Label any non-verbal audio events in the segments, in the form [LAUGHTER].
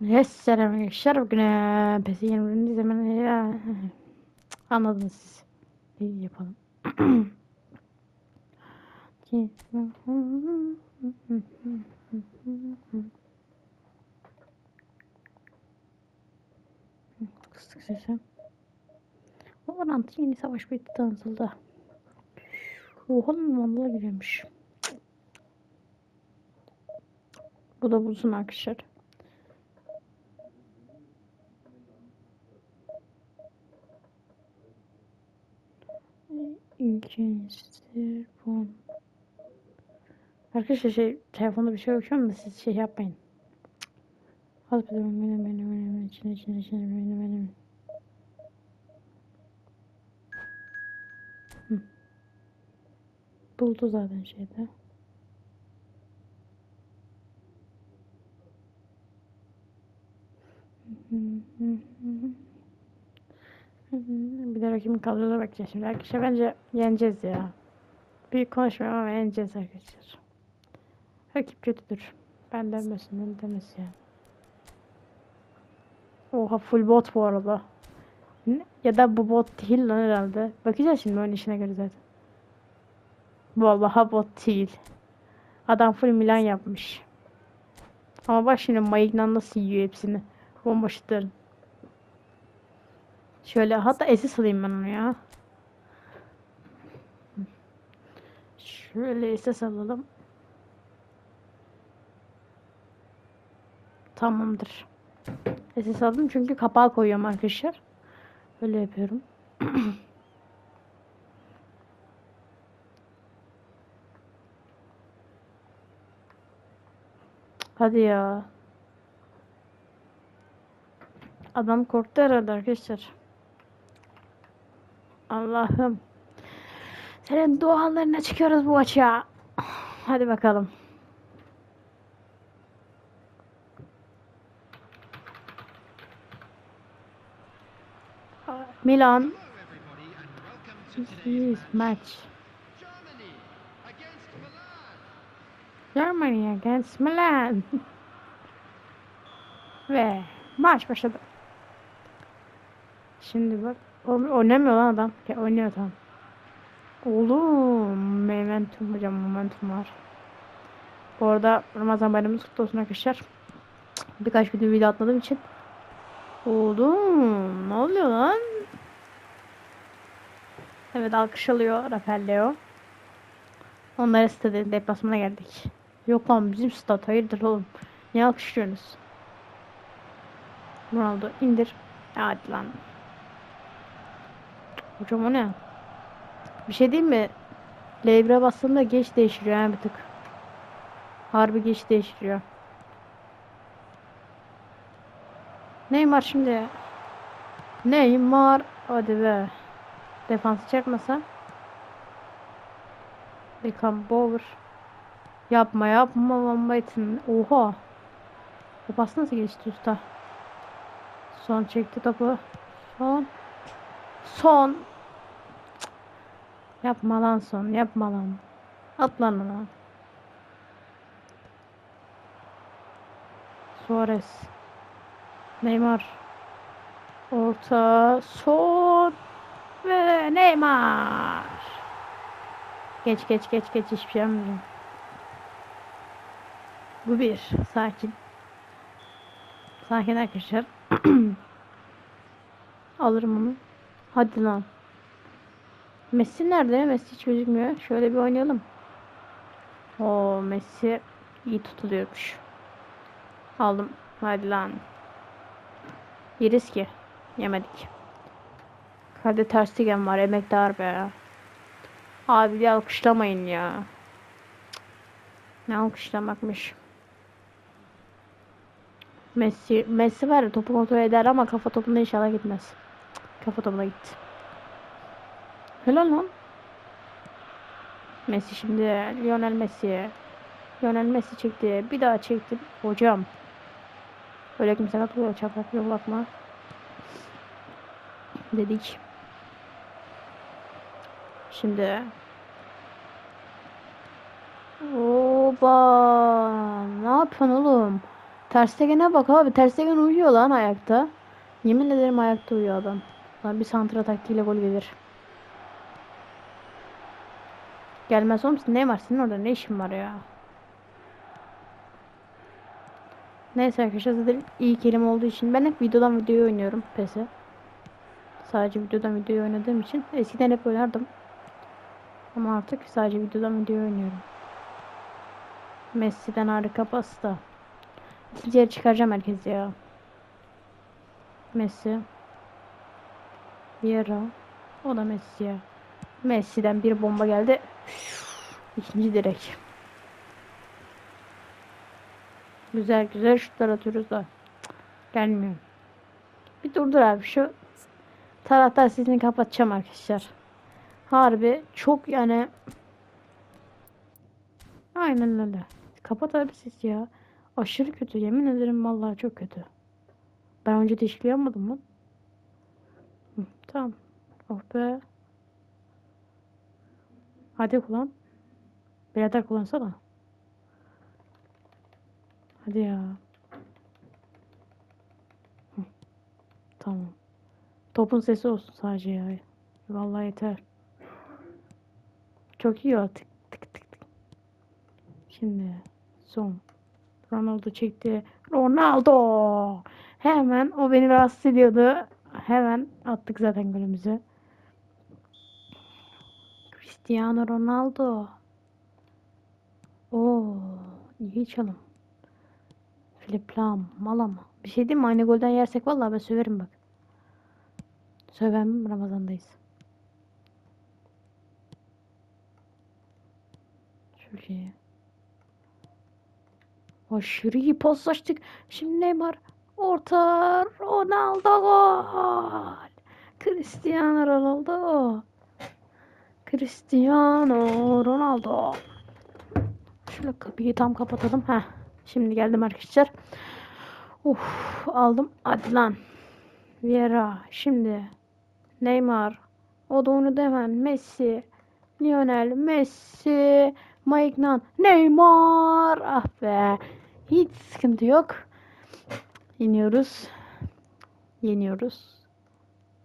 Selam şarap güne. Pesi yeni zaman ya. Anladınız siz. İyi yapalım. Kıstık sesi. Valorant yeni savaş bitti tanıtıldı. Oha vallahi güzelmiş. Bu da bulsun arkadaşlar. İlginçtir bu. Arkadaşlar şey telefonda bir şey okuyorum da siz şey yapmayın. Al benim benim benim benim içine içine içine benim benim. Buldu zaten şeyde. Bir de rakibin kadroda bakacağız şimdi. Arkadaşlar bence yeneceğiz ya. Büyük konuşmuyorum ama yeneceğiz arkadaşlar. Rakip kötüdür. Ben demesin, ben demesin yani. Oha full bot bu arada. Ya da bu bot değil lan herhalde. Bakacağız şimdi oynayışına göre zaten. Vallahi bot değil. Adam full Milan yapmış. Ama bak şimdi Maignan nasıl yiyor hepsini. Bomboşların. Şöyle hatta SS alayım ben onu ya. Şöyle SS alalım. Tamamdır. SS aldım çünkü kapağı koyuyorum arkadaşlar. Öyle yapıyorum. [CLEARS THROAT] Hadi ya. Adam korktu herhalde arkadaşlar. Allah'ım. Senin dualarına çıkıyoruz bu maça. Hadi bakalım. Milan. This is match. Germany against Milan. Ve maç başladı. Şimdi bak. O, oynamıyor lan adam. Ya, oynuyor tamam. Oğlum momentum hocam momentum var. Bu arada Ramazan bayramımız kutlu olsun arkadaşlar. Birkaç video video atmadığım için. Oğlum ne oluyor lan? Evet alkış alıyor Rafael Leo. Onlara stadın deplasmana geldik. Yok lan bizim stat hayırdır oğlum. Niye alkışlıyorsunuz? Ronaldo indir. Hadi lan. Hocam o ne? Bir şey değil mi? L1'e bastığımda geç değiştiriyor yani bir tık. Harbi geç değiştiriyor. Neymar şimdi. Neymar. Hadi be. Defansı çekmasa. Beckham Bower. Yapma yapma Van Basten. Oha. O nasıl geçti usta? Son çekti topu. Son. Son. Yapma lan son. Yapma lan. At lan. Suarez. Neymar. Orta. Son. Ve Neymar. Geç geç geç geç hiçbir şey yapmayacağım. Bu bir. Sakin. Sakin arkadaşlar. [CLEARS THROAT] Alırım onu. Hadi lan. Messi nerede? Messi hiç gözükmüyor. Şöyle bir oynayalım. O Messi iyi tutuluyormuş. Aldım. Hadi lan. Yeriz ki. Yemedik. Hadi tersigen var. Emektar be. Abi bir alkışlamayın ya. Ne alkışlamakmış. Messi, Messi var ya topu kontrol eder ama kafa topuna inşallah gitmez. Kafa topuna gitti. Helal lan. Messi şimdi Lionel Messi. Lionel Messi çekti. Bir daha çekti. Hocam. Öyle kimse atıyor. Çaprak yol bakma. Dedik. Şimdi. Oba. Ne yapıyorsun oğlum? Ter Stegen'e bak abi. Ter Stegen uyuyor lan ayakta. Yemin ederim ayakta uyuyor adam. Lan bir santra taktiğiyle gol gelir. Gelmez oğlum ne var senin orada ne işin var ya? Neyse arkadaşlar zaten iyi kelime olduğu için ben hep videodan videoya oynuyorum PES'i. Sadece videodan videoya oynadığım için eskiden hep oynardım. Ama artık sadece videodan videoya oynuyorum. Messi'den harika pasta. İkinci çıkaracağım herkesi ya. Messi. Vieira. O da Messi ya. Messi'den bir bomba geldi. İkinci direk. Güzel güzel şutlar atıyoruz da. Gelmiyor. Bir durdur abi şu taraftar sesini kapatacağım arkadaşlar. Harbi çok yani Aynen öyle. Kapat abi ses ya. Aşırı kötü. Yemin ederim vallahi çok kötü. Ben önce değişiklik yapmadım mı? Tamam. Oh be. Hadi kullan. Birader kullansana. Hadi ya. Tamam. Topun sesi olsun sadece ya. Vallahi yeter. Çok iyi o. Tık tık tık tık. Şimdi son. Ronaldo çekti. Ronaldo. Hemen o beni rahatsız ediyordu. Hemen attık zaten golümüzü. Cristiano Ronaldo. Oo, iyi çalım. Philip Lam, Malama. Bir şey diyeyim mi? Aynı golden yersek vallahi ben söverim bak. Sövem Ramazan'dayız. Çok iyi. Aşırı iyi paslaştık. Şimdi Neymar. Orta Ronaldo gol. Cristiano Ronaldo. Cristiano Ronaldo. Şöyle kapıyı tam kapatalım. Heh. Şimdi geldim arkadaşlar. Uf, aldım. Hadi lan. Vieira. Şimdi Neymar. O da onu hemen. Messi. Lionel Messi. Maignan. Neymar. Ah be. Hiç sıkıntı yok. Yeniyoruz. Yeniyoruz.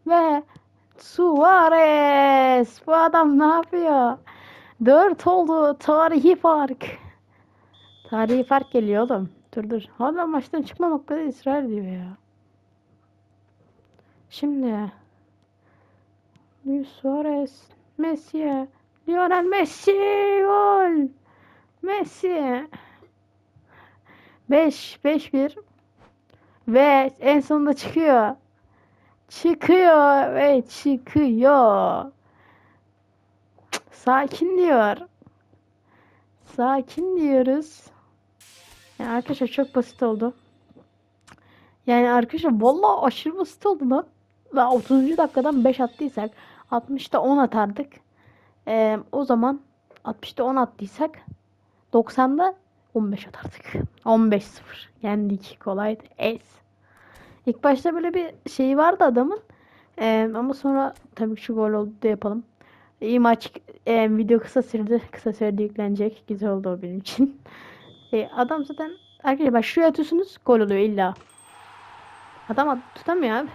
Ve Suarez. Bu adam ne yapıyor? 4 oldu. Tarihi fark. Tarihi fark geliyor oğlum. Dur dur. Hala maçtan çıkmamakta ısrar ediyor ya. Şimdi Luis Suarez Messi Lionel Messi gol Messi 5 5 1 ve en sonunda çıkıyor. Çıkıyor ve çıkıyor. Sakin diyor. Sakin diyoruz. Yani arkadaşlar çok basit oldu. Yani arkadaşlar vallahi aşırı basit oldu lan. Ve 30. dakikadan 5 attıysak 60'ta 10 atardık. Ee, o zaman 60'ta 10 attıysak 90'da 15 atardık. 15-0. Yendik. Kolaydı. Es. İlk başta böyle bir şey vardı adamın. Ee, ama sonra tabii ki şu gol oldu da yapalım. İyi maç. Ee, video kısa sürdü. Kısa sürede yüklenecek. Güzel oldu o benim için. Ee, [LAUGHS] adam zaten arkadaşlar bak şuraya atıyorsunuz gol oluyor illa. Adam tutamıyor abi.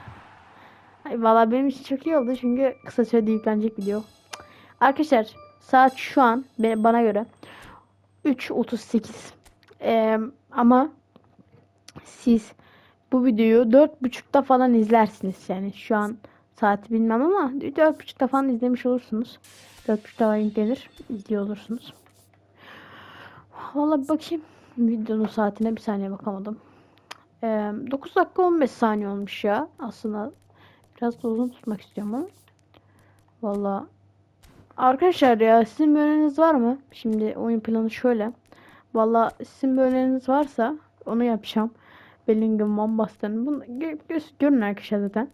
Ay, Valla benim için çok iyi oldu çünkü kısa sürede yüklenecek video. Arkadaşlar saat şu an bana göre 3.38. Ee, ama siz bu videoyu 4.30'da falan izlersiniz. Yani şu an saati bilmem ama 4.30'da falan izlemiş olursunuz. 4.30'da falan yüklenir. izliyor olursunuz. Valla bakayım videonun saatine bir saniye bakamadım. Ee, 9 dakika 15 saniye olmuş ya. Aslında biraz da uzun tutmak istiyorum ama. Valla Arkadaşlar ya sizin bir var mı? Şimdi oyun planı şöyle. Valla sizin bir varsa onu yapacağım. Bellingham, Van. Bunu gö- gö- görün arkadaşlar zaten.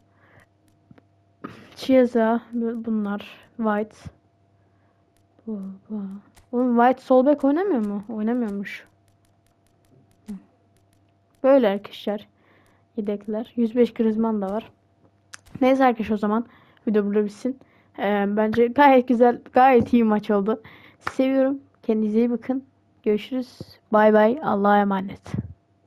Chiesa bu- bunlar. White. Bu, bu. Oğlum White sol bek oynamıyor mu? Oynamıyormuş. Böyle arkadaşlar. Yedekler. 105 Griezmann da var. Neyse arkadaşlar o zaman video burada bitsin. Ee, bence gayet güzel, gayet iyi maç oldu. Seviyorum. Kendinize iyi bakın. Görüşürüz. Bay bay. Allah'a emanet.